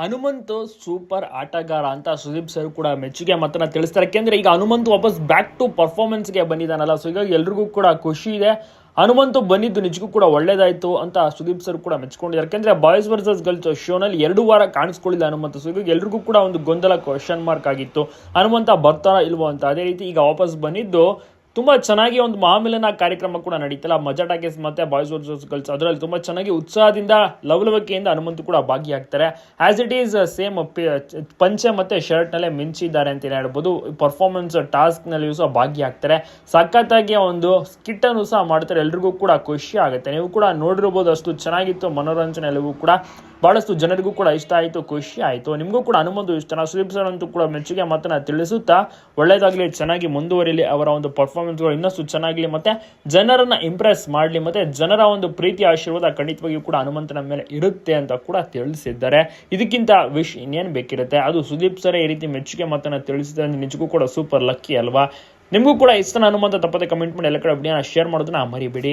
Hanumanth super ಆಟಗಾರ ಅಂತ Sudeep sir ಕೂಡ ಮೆಚ್ಚುಗೆ ಮಾತನ್ನ ತಿಳಿಸ್ತಾರೆ. ಯಾಕೆಂದ್ರೆ ಈಗ ಹನುಮಂತ್ ವಾಪಸ್ ಬ್ಯಾಕ್ ಟು ಪರ್ಫಾರ್ಮೆನ್ಸ್ಗೆ ಬಂದಿದ್ದಾನಲ್ಲ. ಸೊ ಹೀಗಾಗಿ ಎಲ್ರಿಗೂ ಕೂಡ ಖುಷಿ ಇದೆ. ಹನುಮಂತು ಬಂದಿದ್ದು ನಿಜಕ್ಕೂ ಕೂಡ ಒಳ್ಳೇದಾಯಿತು ಅಂತ ಸುದೀಪ್ ಸರ್ ಕೂಡ ಮೆಚ್ಕೊಂಡಿದ್ದಾರೆ. ಯಾಕೆಂದ್ರೆ ಬಾಯ್ಸ್ ವರ್ಸಸ್ ಗರ್ಲ್ಸ್ ಶೋನಲ್ಲಿ ಎರಡು ವಾರ ಕಾಣಿಸ್ಕೊಳ್ಳಿಲ್ಲ ಹನುಮಂತ. ಸೊ ಹೀಗಾಗಿ ಎಲ್ರಿಗೂ ಕೂಡ ಒಂದು ಗೊಂದಲ ಕ್ವಶನ್ ಮಾರ್ಕ್ ಆಗಿತ್ತು. ಹನುಮಂತ ಬರ್ತಾರ ಇಲ್ವೋ ಅಂತ. ಅದೇ ರೀತಿ ಈಗ ವಾಪಸ್ ಬಂದಿದ್ದು ತುಂಬಾ ಚೆನ್ನಾಗಿ ಒಂದು ಮಹಾಮಿಲನ ಕಾರ್ಯಕ್ರಮ ಕೂಡ ನಡೀತಲ್ಲ. ಮಜಾ ಟಾಕೀಸ್ ಮತ್ತೆ ಬಾಯ್ಸ್ ವರ್ಸಸ್ ಗರ್ಲ್ಸ್ ಅದರಲ್ಲಿ ತುಂಬಾ ಚೆನ್ನಾಗಿ ಉತ್ಸಾಹದಿಂದ ಲವಲವಿಕೆಯಿಂದ ಹನುಮಂತು ಕೂಡ ಭಾಗಿಯಾಗ್ತಾರೆ. ಆಸ್ ಇಟ್ ಈಸ್ ಸೇಮ್ ಪಂಚೆ ಮತ್ತೆ ಶರ್ಟ್ ನಲ್ಲೇ ಮಿಂಚಿದ್ದಾರೆ ಅಂತ ಹೇಳ್ಬೋದು. ಪರ್ಫಾರ್ಮೆನ್ಸ್ ಟಾಸ್ಕ್ ನಲ್ಲಿಯೂ ಸಹ ಭಾಗಿಯಾಗ್ತಾರೆ. ಸಖತ್ತಾಗಿ ಒಂದು ಸ್ಕಿಟ್ ಅನ್ನು ಸಹ ಮಾಡ್ತಾರೆ. ಎಲ್ರಿಗೂ ಕೂಡ ಖುಷಿ ಆಗುತ್ತೆ. ನೀವು ಕೂಡ ನೋಡಿರ್ಬೋದು ಅಷ್ಟು ಚೆನ್ನಾಗಿತ್ತು ಮನೋರಂಜನೆ ಎಲ್ಲವೂ ಕೂಡ. ಬಹಳಷ್ಟು ಜನರಿಗೂ ಕೂಡ ಇಷ್ಟ ಆಯಿತು, ಖುಷಿ ಆಯಿತು. ನಿಮಗೂ ಕೂಡ ಹನುಮಂತು ಇಷ್ಟ. ಸುದೀಪ್ ಸರ್ ಅಂತೂ ಕೂಡ ಮೆಚ್ಚುಗೆ ಮಾತನ್ನ ತಿಳಿಸುತ್ತಾ ಒಳ್ಳೇದಾಗಲಿ ಚೆನ್ನಾಗಿ ಮುಂದುವರಿಲಿ ಅವರ ಒಂದು ಪರ್ಫಾರ್ಮೆನ್ಸ್ಗಳು ಇನ್ನಷ್ಟು ಚೆನ್ನಾಗಲಿ ಮತ್ತೆ ಜನರನ್ನು ಇಂಪ್ರೆಸ್ ಮಾಡಲಿ, ಮತ್ತು ಜನರ ಒಂದು ಪ್ರೀತಿ ಆಶೀರ್ವಾದ ಖಂಡಿತವಾಗಿಯೂ ಕೂಡ ಹನುಮಂತನ ಮೇಲೆ ಇರುತ್ತೆ ಅಂತ ಕೂಡ ತಿಳಿಸಿದ್ದಾರೆ. ಇದಕ್ಕಿಂತ ವಿಶ್ ಇನ್ನೇನು ಬೇಕಿರುತ್ತೆ? ಅದು ಸುದೀಪ್ ಸರ್ ಈ ರೀತಿ ಮೆಚ್ಚುಗೆ ಮಾತನ್ನ ತಿಳಿಸಿದ್ರೆ ನಿಜಕ್ಕೂ ಕೂಡ ಸೂಪರ್ ಲಕ್ಕಿ ಅಲ್ವಾ? ನಿಮಗೂ ಕೂಡ ಇಷ್ಟ ಹನುಮಂತ ತಪ್ಪದೆ ಕಮೆಂಟ್ ಮಾಡಿ, ಎಲ್ಲ ಕಡೆ ವಿಡಿಯೋನ ಶೇರ್ ಮಾಡೋದನ್ನ ಮರಿಬೇಡಿ.